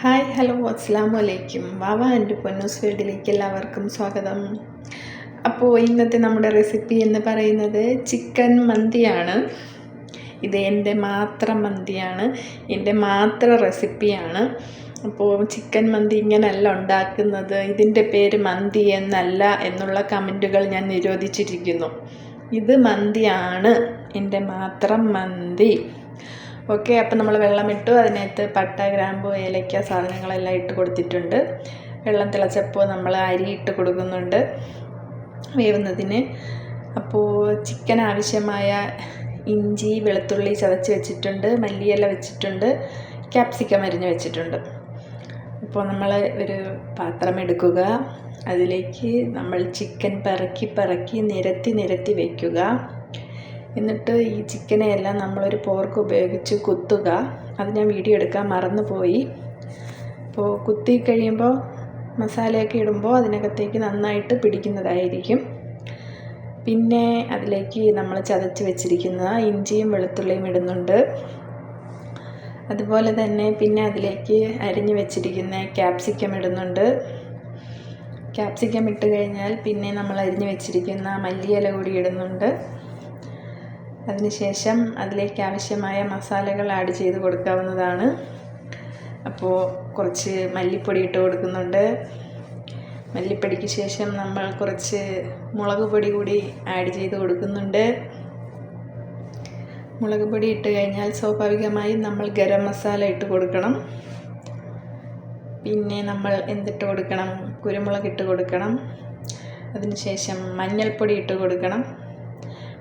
Hi hello അസ്സാം വലൈക്കും വാവ and Ponnoos ഫീൽഡിലേക്ക് എല്ലാവർക്കും സ്വാഗതം. അപ്പോൾ ഇന്നത്തെ നമ്മുടെ റെസിപ്പി എന്ന് പറയുന്നത് ചിക്കൻ മന്തിയാണ്. ഇത് എന്റെ മാത്രം മന്തിയാണ്. എന്റെ മാത്രം റെസിപ്പിയാണ്. അപ്പോൾ ചിക്കൻ മന്തി ഇങ്ങനെയല്ല ഉണ്ടാക്കുന്നത്. ഇതിന്റെ പേര് മന്തി എന്നല്ല എന്നുള്ള കമന്റുകൾ ഞാൻ നിരോധിച്ചിരിക്കുന്നു. ഇത് മന്തിയാണ്. എന്റെ മാത്രം മന്തി. ഓക്കെ അപ്പം നമ്മൾ വെള്ളമിട്ടു. അതിനകത്ത് പട്ട ഗ്രാമ്പു ഏലയ്ക്ക സാധനങ്ങളെല്ലാം ഇട്ട് കൊടുത്തിട്ടുണ്ട്. വെള്ളം തിളച്ചപ്പോൾ നമ്മൾ അരി ഇട്ട് കൊടുക്കുന്നുണ്ട് വേവുന്നതിന്. അപ്പോൾ ചിക്കൻ ആവശ്യമായ ഇഞ്ചി വെളുത്തുള്ളി ചതച്ച് വെച്ചിട്ടുണ്ട്. മല്ലിയില വെച്ചിട്ടുണ്ട്. ക്യാപ്സിക്കം അരിഞ്ഞ് വെച്ചിട്ടുണ്ട്. അപ്പോൾ നമ്മൾ ഒരു പാത്രം എടുക്കുക. അതിലേക്ക് നമ്മൾ ചിക്കൻ പിറക്കി പിറക്കി നിരത്തി നിരത്തി വയ്ക്കുക എന്നിട്ട് ഈ ചിക്കനെ എല്ലാം നമ്മളൊരു പോർക്ക് ഉപയോഗിച്ച് കുത്തുക. അത് ഞാൻ വീഡിയോ എടുക്കാൻ മറന്നുപോയി. അപ്പോൾ കുത്തി കഴിയുമ്പോൾ മസാലയൊക്കെ ഇടുമ്പോൾ അതിനകത്തേക്ക് നന്നായിട്ട് പിടിക്കുന്നതായിരിക്കും. പിന്നെ അതിലേക്ക് നമ്മൾ ചതച്ച് വെച്ചിരിക്കുന്ന ഇഞ്ചിയും വെളുത്തുള്ളിയും ഇടുന്നുണ്ട്. അതുപോലെ തന്നെ പിന്നെ അതിലേക്ക് അരിഞ്ഞു വെച്ചിരിക്കുന്ന ക്യാപ്സിക്കം ഇടുന്നുണ്ട്. ക്യാപ്സിക്കം ഇട്ട് കഴിഞ്ഞാൽ പിന്നെ നമ്മൾ അരിഞ്ഞു വെച്ചിരിക്കുന്ന മല്ലിയില കൂടി ഇടുന്നുണ്ട്. അതിനുശേഷം അതിലേക്ക് ആവശ്യമായ മസാലകൾ ആഡ് ചെയ്ത് കൊടുക്കാവുന്നതാണ്. അപ്പോൾ കുറച്ച് മല്ലിപ്പൊടി ഇട്ട് കൊടുക്കുന്നുണ്ട്. മല്ലിപ്പൊടിക്ക് ശേഷം നമ്മൾ കുറച്ച് മുളക് പൊടി കൂടി ആഡ് ചെയ്ത് കൊടുക്കുന്നുണ്ട്. മുളക് പൊടി ഇട്ട് കഴിഞ്ഞാൽ സ്വാഭാവികമായും നമ്മൾ ഗരം മസാല ഇട്ട് കൊടുക്കണം. പിന്നെ നമ്മൾ എന്തിട്ട് കൊടുക്കണം? കുരുമുളക് ഇട്ട് കൊടുക്കണം. അതിനുശേഷം മഞ്ഞൾപ്പൊടി ഇട്ട് കൊടുക്കണം.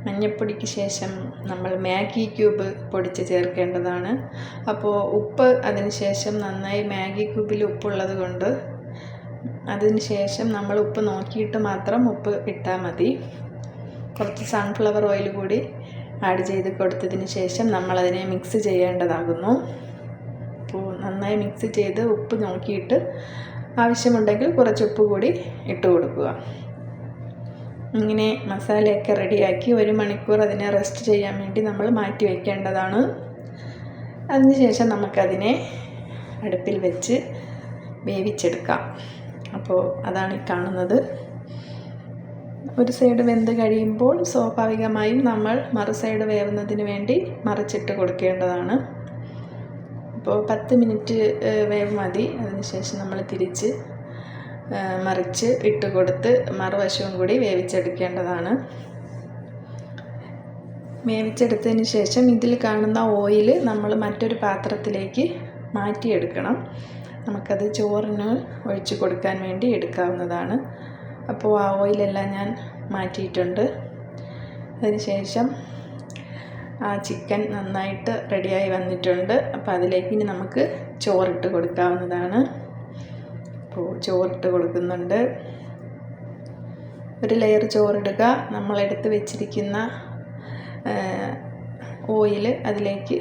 മഞ്ഞൾപ്പൊടിക്ക് ശേഷം നമ്മൾ മാഗി ക്യൂബ് പൊടിച്ച് ചേർക്കേണ്ടതാണ്. അപ്പോൾ ഉപ്പ് അതിന് ശേഷം നന്നായി മാഗി ക്യൂബിൽ ഉപ്പുള്ളത് കൊണ്ട് അതിന് ശേഷം നമ്മൾ ഉപ്പ് നോക്കിയിട്ട് മാത്രം ഉപ്പ് ഇട്ടാൽ മതി. കുറച്ച് സൺഫ്ലവർ ഓയിൽ കൂടി ആഡ് ചെയ്ത് കൊടുത്തതിന് ശേഷം നമ്മൾ അതിനെ മിക്സ് ചെയ്യേണ്ടതാകുന്നു. അപ്പോൾ നന്നായി മിക്സ് ചെയ്ത് ഉപ്പ് നോക്കിയിട്ട് ആവശ്യമുണ്ടെങ്കിൽ കുറച്ച് ഉപ്പ് കൂടി ഇട്ട് കൊടുക്കുക. ഇങ്ങനെ മസാലയൊക്കെ റെഡിയാക്കി ഒരു മണിക്കൂർ അതിനെ റെസ്റ്റ് ചെയ്യാൻ വേണ്ടി നമ്മൾ മാറ്റി വയ്ക്കേണ്ടതാണ് അതിനുശേഷം നമുക്കതിനെ അടുപ്പിൽ വെച്ച് വേവിച്ചെടുക്കാം. അപ്പോൾ അതാണ് ഈ കാണുന്നത്. ഒരു സൈഡ് വെന്ത് കഴിയുമ്പോൾ സ്വാഭാവികമായും നമ്മൾ മറു സൈഡ് വേവുന്നതിന് വേണ്ടി മറിച്ചിട്ട് കൊടുക്കേണ്ടതാണ്. അപ്പോൾ പത്ത് മിനിറ്റ് വേവ് മതി. അതിനുശേഷം നമ്മൾ തിരിച്ച് മറിച്ച് ഇട്ട് കൊടുത്ത് മറുവശവും കൂടി വേവിച്ചെടുക്കേണ്ടതാണ്. വേവിച്ചെടുത്തതിന് ശേഷം ഇതിൽ കാണുന്ന ഓയിൽ നമ്മൾ മറ്റൊരു പാത്രത്തിലേക്ക് മാറ്റിയെടുക്കണം. നമുക്കത് ചോറിന് ഒഴിച്ച് കൊടുക്കാൻ വേണ്ടി എടുക്കാവുന്നതാണ്. അപ്പോൾ ആ ഓയിലെല്ലാം ഞാൻ മാറ്റിയിട്ടുണ്ട്. അതിനുശേഷം ആ ചിക്കൻ നന്നായിട്ട് റെഡിയായി വന്നിട്ടുണ്ട്. അപ്പോൾ അതിലേക്ക് ഇനി നമുക്ക് ചോറിട്ട് കൊടുക്കാവുന്നതാണ്. ചോറിട്ട് കൊടുക്കുന്നുണ്ട്. ഒരു ലെയർ ചോറിടുക. നമ്മളെടുത്ത് വെച്ചിരിക്കുന്ന ഓയിൽ അതിലേക്ക്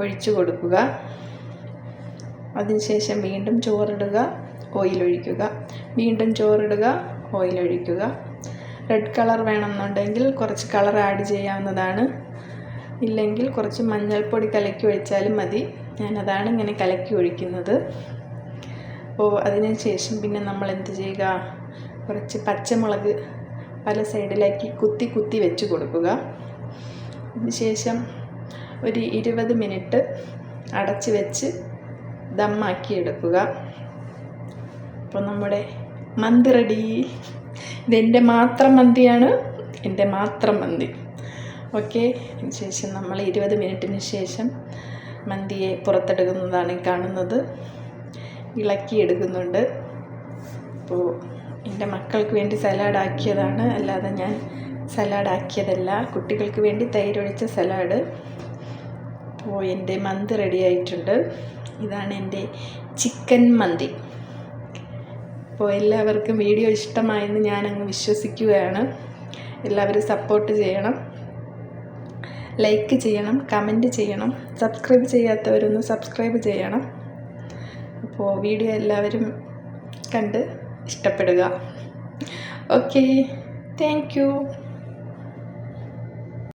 ഒഴിച്ചു കൊടുക്കുക. അതിനുശേഷം വീണ്ടും ചോറിടുക ഓയിലൊഴിക്കുക വീണ്ടും ചോറിടുക ഓയിലൊഴിക്കുക റെഡ് കളർ വേണമെന്നുണ്ടെങ്കിൽ കുറച്ച് കളർ ആഡ് ചെയ്യാവുന്നതാണ്. ഇല്ലെങ്കിൽ കുറച്ച് മഞ്ഞൾപ്പൊടി കലക്കി ഒഴിച്ചാലും മതി. ഞാനതാണ് ഇങ്ങനെ കലക്കി ഒഴിക്കുന്നത്. അപ്പോൾ അതിന് ശേഷം പിന്നെ നമ്മൾ എന്ത് ചെയ്യുക? കുറച്ച് പച്ചമുളക് പല സൈഡിലാക്കി കുത്തി കുത്തി വെച്ച് കൊടുക്കുക. അതിനുശേഷം ഒരു ഇരുപത് മിനിറ്റ് അടച്ച് വെച്ച് ദമ്മാക്കി എടുക്കുക. അപ്പോൾ നമ്മുടെ മന്തി റെഡി. ഇതെന്റെ മാത്രം മന്തിയാണ്. എന്റെ മാത്രം മന്തി. ഓക്കെ. ശേഷം നമ്മൾ ഇരുപത് മിനിറ്റിന് ശേഷം മന്തിയെ പുറത്തെടുക്കുന്നതാണ് കാണുന്നത്. ഇളക്കി എടുക്കുന്നുണ്ട് അപ്പോൾ എന്റെ മക്കൾക്ക് വേണ്ടി സലാഡ് ആക്കിയതാണ് അല്ലാതെ ഞാൻ സലാഡ് ആക്കിയതല്ല കുട്ടികൾക്ക് വേണ്ടി തൈരൊഴിച്ച സലാഡ്. അപ്പോൾ എന്റെ മന്തി റെഡി ആയിട്ടുണ്ട് ഇതാണ് എന്റെ ചിക്കൻ മന്തി. അപ്പോൾ എല്ലാവർക്കും വീഡിയോ ഇഷ്ടമായെന്ന് ഞാൻ അങ്ങ് വിശ്വസിക്കുകയാണ്. എല്ലാവരും സപ്പോർട്ട് ചെയ്യണം. ലൈക്ക് ചെയ്യണം കമന്റ് ചെയ്യണം. സബ്സ്ക്രൈബ് ചെയ്യാത്തവരൊന്ന് സബ്സ്ക്രൈബ് ചെയ്യണം. അപ്പോൾ വീഡിയോ എല്ലാവരും കണ്ട് ഇഷ്ടപ്പെടുക. Okay thank